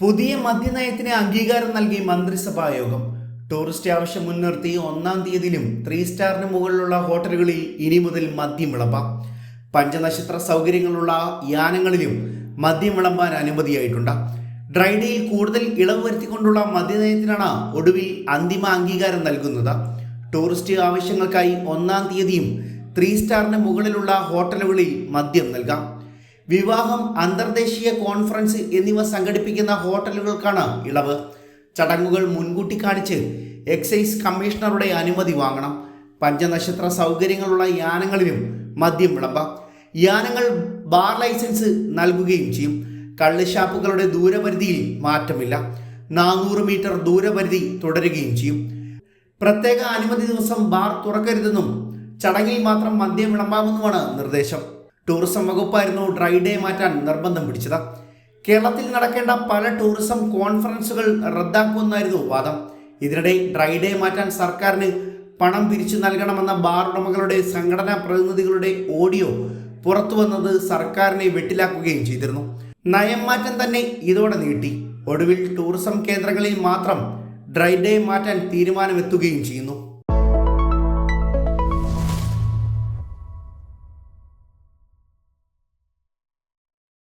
പുതിയ മദ്യനയത്തിന് അംഗീകാരം നൽകി മന്ത്രിസഭാ യോഗം ടൂറിസ്റ്റ് ആവശ്യം മുൻനിർത്തി ഒന്നാം തീയതിയിലും ത്രീ സ്റ്റാറിന് മുകളിലുള്ള ഹോട്ടലുകളിൽ ഇനി മുതൽ മദ്യം വിളമ്പാം. പഞ്ചനക്ഷത്ര സൗകര്യങ്ങളുള്ള യാനങ്ങളിലും മദ്യം വിളമ്പാൻ അനുമതിയായിട്ടുണ്ട്. ഡ്രൈഡേയിൽ കൂടുതൽ ഇളവ് വരുത്തിക്കൊണ്ടുള്ള മദ്യനയത്തിനാണ് ഒടുവിൽ അന്തിമ അംഗീകാരം നൽകുന്നത്. ടൂറിസ്റ്റ് ആവശ്യങ്ങൾക്കായി ഒന്നാം തീയതിയും ത്രീ സ്റ്റാറിന് മുകളിലുള്ള ഹോട്ടലുകളിൽ മദ്യം നൽകാം. വിവാഹം അന്തർദേശീയ കോൺഫറൻസ് എന്നിവ സംഘടിപ്പിക്കുന്ന ഹോട്ടലുകൾക്കാണ് ഇളവ്. ചടങ്ങുകൾ മുൻകൂട്ടി കാണിച്ച് എക്സൈസ് കമ്മീഷണറുടെ അനുമതി വാങ്ങണം. പഞ്ചനക്ഷത്ര സൗകര്യങ്ങളുള്ള യാനങ്ങളിലും മദ്യം വിളമ്പാം. യാനങ്ങൾ ബാർ ലൈസൻസ് നൽകുകയും ചെയ്യും. കള്ള് ഷാപ്പുകളുടെ ദൂരപരിധിയിൽ മാറ്റമില്ല. നാനൂറ് മീറ്റർ ദൂരപരിധി തുടരുകയും ചെയ്യും. പ്രത്യേക അനുമതി ദിവസം ബാർ തുറക്കരുതെന്നും ചടങ്ങിൽ മാത്രം മദ്യം വിളമ്പാമെന്നുമാണ് നിർദ്ദേശം. ടൂറിസം വകുപ്പായിരുന്നു ഡ്രൈ ഡേ മാറ്റാൻ നിർബന്ധം പിടിച്ചത്. കേരളത്തിൽ നടക്കേണ്ട പല ടൂറിസം കോൺഫറൻസുകൾ റദ്ദാക്കുമെന്നായിരുന്നു വാദം. ഇതിനിടെ ഡ്രൈ ഡേ മാറ്റാൻ സർക്കാരിന് പണം പിരിച്ചു നൽകണമെന്ന ബാർ ഉടമകളുടെ സംഘടനാ പ്രതിനിധികളുടെ ഓഡിയോ പുറത്തു വന്നത് സർക്കാരിനെ വെട്ടിലാക്കുകയും ചെയ്തിരുന്നു. നയം മാറ്റം തന്നെ ഇതോടെ നീട്ടി. ഒടുവിൽ ടൂറിസം കേന്ദ്രങ്ങളിൽ മാത്രം ഡ്രൈ ഡേ മാറ്റാൻ തീരുമാനമെത്തുകയും ചെയ്യുന്നു.